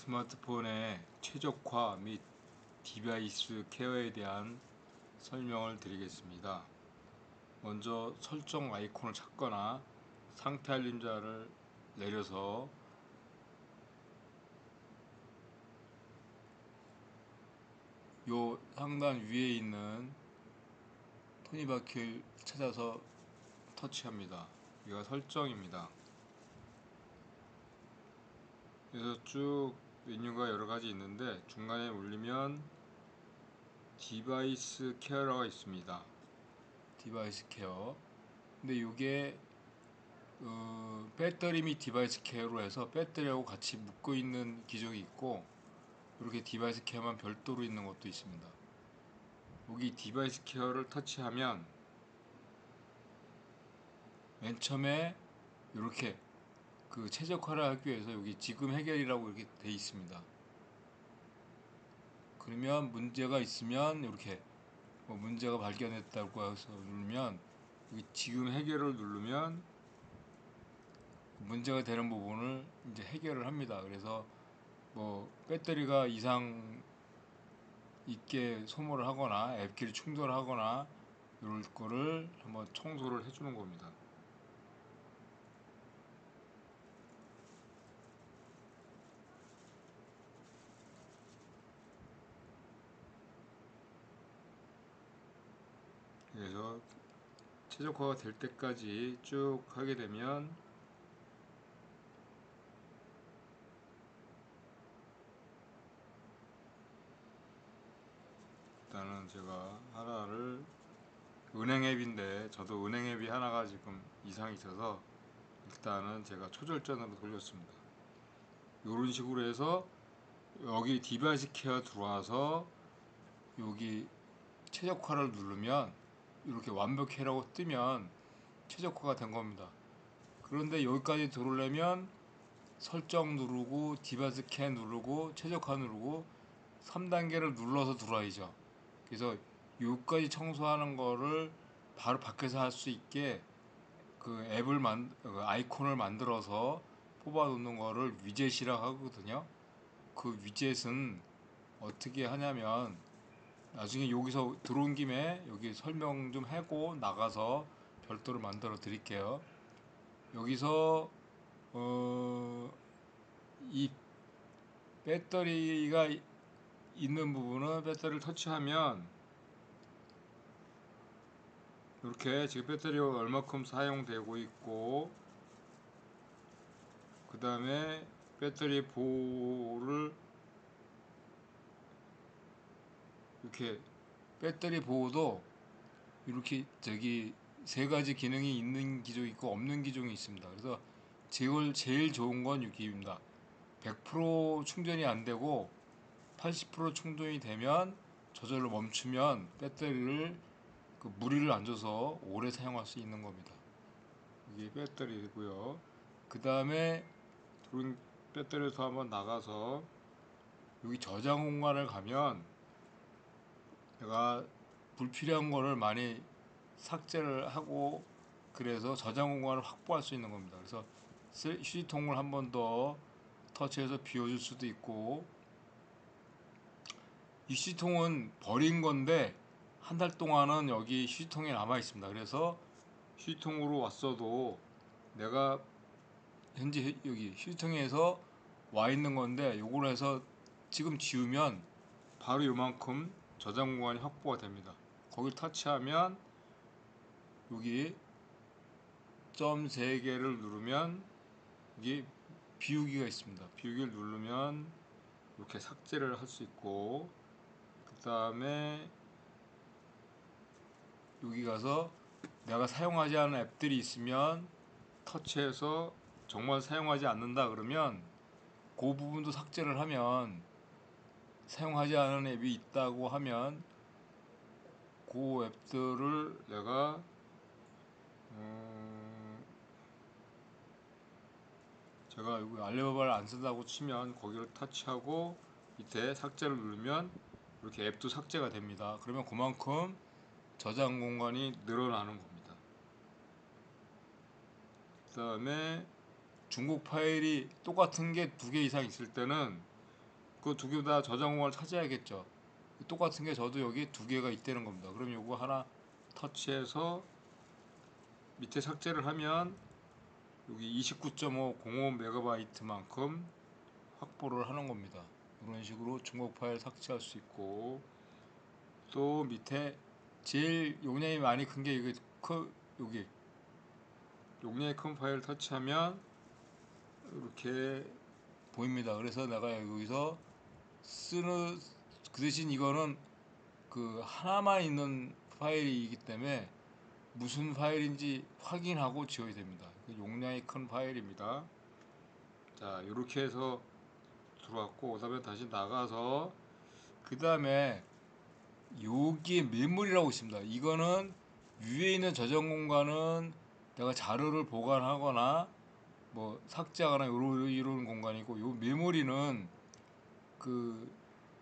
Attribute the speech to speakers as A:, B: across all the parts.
A: 스마트폰의 최적화 및 디바이스 케어에 대한 설명을 드리겠습니다. 먼저 설정 아이콘을 찾거나 상태 알림자를 내려서 요 상단 위에 있는 토니바퀴를 찾아서 터치합니다. 이가 설정입니다. 그래서 쭉 메뉴가 여러 가지 있는데 중간에 올리면 디바이스 케어가 있습니다. 디바이스 케어. 근데 이게 어, 배터리 및 디바이스 케어로 해서 배터리하고 같이 묶어 있는 기종이 있고 이렇게 디바이스 케어만 별도로 있는 것도 있습니다. 여기 디바이스 케어를 터치하면 맨 처음에 이렇게 그 최적화를 하기 위해서 여기 지금 해결이라고 이렇게 돼 있습니다. 그러면 문제가 있으면 이렇게 뭐 문제가 발견했다고 해서 누르면 여기 지금 해결을 누르면 문제가 되는 부분을 이제 해결을 합니다. 그래서 뭐 배터리가 이상 있게 소모를 하거나 앱기를 충돌하거나 이럴 거를 한번 청소를 해주는 겁니다. 그래서 최적화가 될 때까지 쭉 하게 되면 일단은 제가 하나를 은행 앱인데 저도 은행 앱이 하나가 지금 이상이 있어서 일단은 제가 초절전으로 돌렸습니다. 이런 식으로 해서 여기 디바이스 케어 들어와서 여기 최적화를 누르면 이렇게 완벽해라고 뜨면 최적화가 된 겁니다. 그런데 여기까지 들어오려면 설정 누르고 디바이스 캐 누르고 최적화 누르고 3단계를 눌러서 들어와야죠. 그래서 여기까지 청소하는 거를 바로 밖에서 할 수 있게 그 앱을 만 그 아이콘을 만들어서 뽑아 놓는 거를 위젯이라고 하거든요. 그 위젯은 어떻게 하냐면 나중에 여기서 들어온 김에 여기 설명 좀 하고 나가서 별도로 만들어 드릴게요. 여기서 어, 이 배터리가 있는 부분은 배터리를 터치하면 이렇게 지금 배터리가 얼마큼 사용되고 있고 그 다음에 배터리 보호를 이렇게 배터리 보호도 이렇게 저기 세 가지 기능이 있는 기종이 있고 없는 기종이 있습니다. 그래서 제일 제일 좋은 건 여기입니다. 100% 충전이 안 되고 80% 충전이 되면 저절로 멈추면 배터리를 그 무리를 안 줘서 오래 사용할 수 있는 겁니다. 이게 배터리고요. 그 다음에 배터리에서 한번 나가서 여기 저장 공간을 가면 내가 불필요한 거를 많이 삭제를 하고 그래서 저장 공간을 확보할 수 있는 겁니다. 그래서 휴지통을 한 번 더 터치해서 비워줄 수도 있고 이 휴지통은 버린 건데 한 달 동안은 여기 휴지통에 남아 있습니다. 그래서 휴지통으로 왔어도 내가 현재 여기 휴지통에서 와 있는 건데 요걸 해서 지금 지우면 바로 요만큼 저장 공간이 확보가 됩니다. 거기를 터치하면 여기 점 3개를 누르면 여기 비우기가 있습니다. 비우기를 누르면 이렇게 삭제를 할 수 있고 그 다음에 여기 가서 내가 사용하지 않은 앱들이 있으면 터치해서 정말 사용하지 않는다 그러면 그 부분도 삭제를 하면 사용하지 않은 앱이 있다고 하면 그 앱들을 내가 음 제가 여기 알리바바를 안 쓴다고 치면 거기를 터치하고 밑에 삭제를 누르면 이렇게 앱도 삭제가 됩니다. 그러면 그만큼 저장 공간이 늘어나는 겁니다. 그 다음에 중국 파일이 똑같은 게 두 개 이상 있을 때는 그 두 개 다 저장 공간을 찾아야겠죠. 똑같은 게 저도 여기 두 개가 있다는 겁니다. 그럼 요거 하나 터치해서 밑에 삭제를 하면 여기 29.505 메가바이트만큼 확보를 하는 겁니다. 이런 식으로 중복 파일 삭제할 수 있고 또 밑에 제일 용량이 많이 큰게 이게 크 여기 용량이 큰 파일 터치하면 이렇게 보입니다. 그래서 내가 여기서 쓰는 그 대신 이거는 그 하나만 있는 파일이기 때문에 무슨 파일인지 확인하고 지워야 됩니다. 그 용량이 큰 파일입니다. 자, 이렇게 해서 들어왔고 그다음에 다시 나가서 그 다음에 여기에 메모리라고 있습니다. 이거는 위에 있는 저장 공간은 내가 자료를 보관하거나 뭐 삭제하거나 이런 이런 공간이고 요 메모리는 그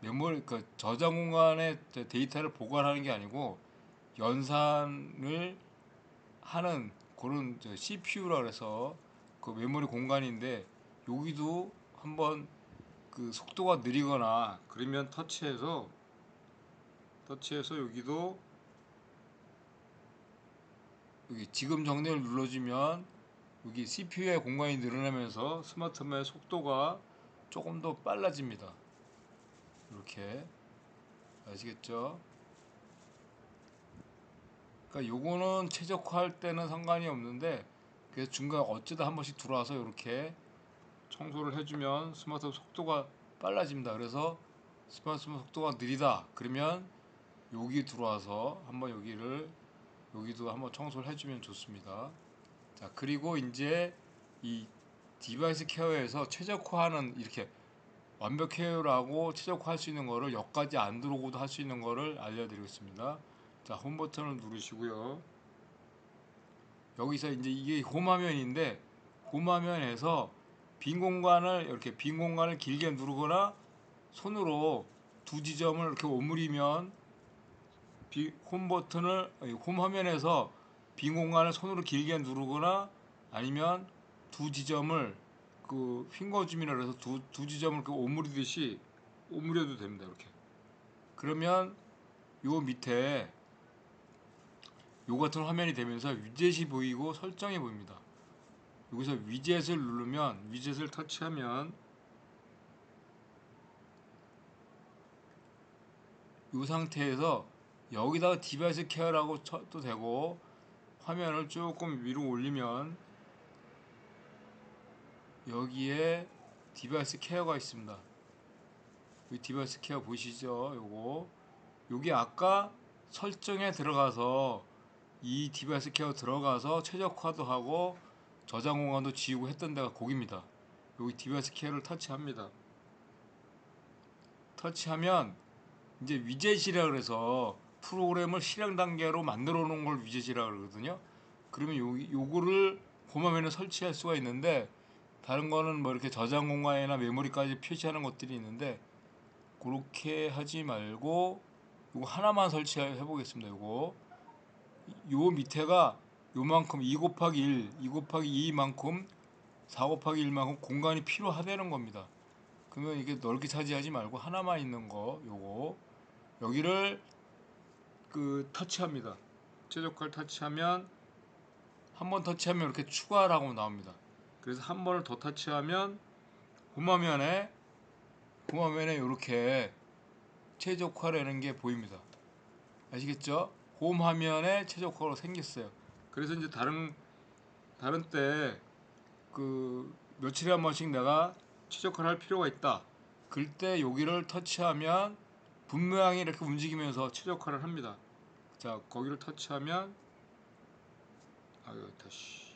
A: 메모리 그 저장 공간에 데이터를 보관하는 게 아니고 연산을 하는 그런 저 CPU라 그래서 그 메모리 공간인데 여기도 한번 그 속도가 느리거나 그러면 터치해서 터치해서 여기도 여기 지금 정렬을 눌러주면 여기 CPU의 공간이 늘어나면서 스마트폰의 속도가 조금 더 빨라집니다. 이렇게 아시겠죠? 그러니까 요거는 최적화할 때는 상관이 없는데 그래서 중간에 어쩌다 한 번씩 들어와서 이렇게 청소를 해주면 스마트폰 속도가 빨라집니다. 그래서 스마트폰 속도가 느리다 그러면 여기 들어와서 한번 여기를 여기도 한번 청소를 해주면 좋습니다. 자 그리고 이제 이 디바이스 케어에서 최적화하는 이렇게 완벽 케어라고 최적화할 수 있는 거를 여기까지 안 들어오고도 할 수 있는 거를 알려드리겠습니다. 자, 홈 버튼을 누르시고요. 여기서 이제 이게 홈 화면인데 홈 화면에서 빈 공간을 이렇게 빈 공간을 길게 누르거나 손으로 두 지점을 이렇게 오므리면 비, 홈 버튼을 아니, 홈 화면에서 빈 공간을 손으로 길게 누르거나 아니면 두 지점을 그 핑거 줌이라 그래서 두, 두 지점을 그 오므리듯이 오므려도 됩니다 이렇게. 그러면 요 밑에 요 같은 화면이 되면서 위젯이 보이고 설정이 보입니다. 여기서 위젯을 누르면 위젯을 터치하면 이 상태에서 여기다가 디바이스 케어라고 쳐도 되고 화면을 조금 위로 올리면 여기에 디바이스 케어가 있습니다. 이 디바이스 케어 보시죠? 요거 요게 아까 설정에 들어가서 이 디바이스 케어 들어가서 최적화도 하고 저장 공간도 지우고 했던 데가 거기입니다. 여기 디바이스 케어를 터치합니다. 터치하면 이제 위젯이라 그래서 프로그램을 실행 단계로 만들어 놓은 걸 위젯이라 그러거든요. 그러면 요 요거를 홈화면에 설치할 수가 있는데 다른 거는 뭐 이렇게 저장 공간이나 메모리까지 표시하는 것들이 있는데 그렇게 하지 말고 이거 하나만 설치해 보겠습니다. 요거 요 밑에가 요만큼 2 곱하기 1, 2 곱하기 2만큼 4 곱하기 1만큼 공간이 필요하다는 겁니다. 그러면 이게 넓게 차지하지 말고 하나만 있는 거 요거 여기를 그 터치합니다. 최적화를 터치하면 한 번 터치하면 이렇게 추가라고 나옵니다. 그래서 한 번을 더 터치하면 홈화면에 홈화면에 이렇게 최적화라는 게 보입니다. 아시겠죠? 홈 화면에 최적화로 생겼어요. 그래서 이제 다른 다른 때 그 며칠에 한 번씩 내가 최적화를 할 필요가 있다. 그때 여기를 터치하면 분 모양이 이렇게 움직이면서 최적화를 합니다. 자, 거기를 터치하면 아유 다시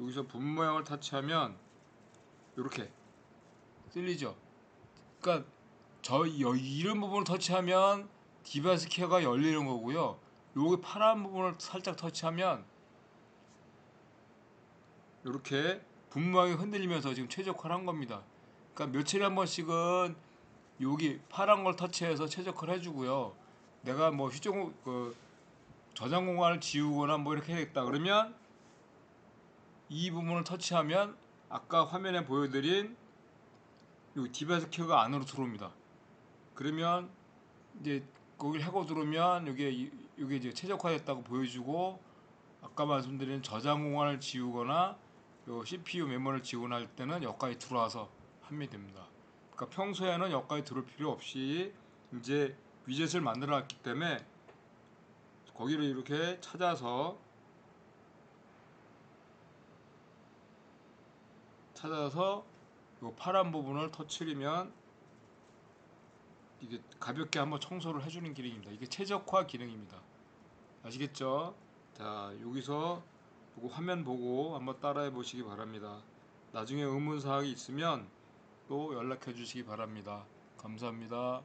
A: 여기서 분 모양을 터치하면 이렇게 뜰리죠. 그러니까 저 여- 이런 부분을 터치하면 디바이스 케어가 열리는 거고요. 여기 파란 부분을 살짝 터치하면 이렇게 분 모양이 흔들리면서 지금 최적화를 한 겁니다. 그러니까 며칠에 한 번씩은 여기 파란 걸 터치해서 최적화를 해주고요. 내가 뭐 휴정 그 저장 공간을 지우거나 뭐 이렇게 해야겠다 그러면 이 부분을 터치하면 아까 화면에 보여드린 요 디바이스 키가 안으로 들어옵니다. 그러면 이제 거기를 하고 들어오면 이- 이게 이제 최적화됐다고 보여주고 아까 말씀드린 저장 공간을 지우거나 요 CPU 메모리를 지원할 때는 여기까지 들어와서 하면 됩니다. 그러니까 평소에는 여기까지 들어올 필요 없이 이제 위젯을 만들어 놨기 때문에 거기를 이렇게 찾아서 찾아서 요 파란 부분을 터치리면 이게 가볍게 한번 청소를 해주는 기능입니다. 이게 최적화 기능입니다. 아시겠죠? 자 여기서 요거 화면 보고 한번 따라해 보시기 바랍니다. 나중에 의문사항이 있으면 또 연락해 주시기 바랍니다. 감사합니다.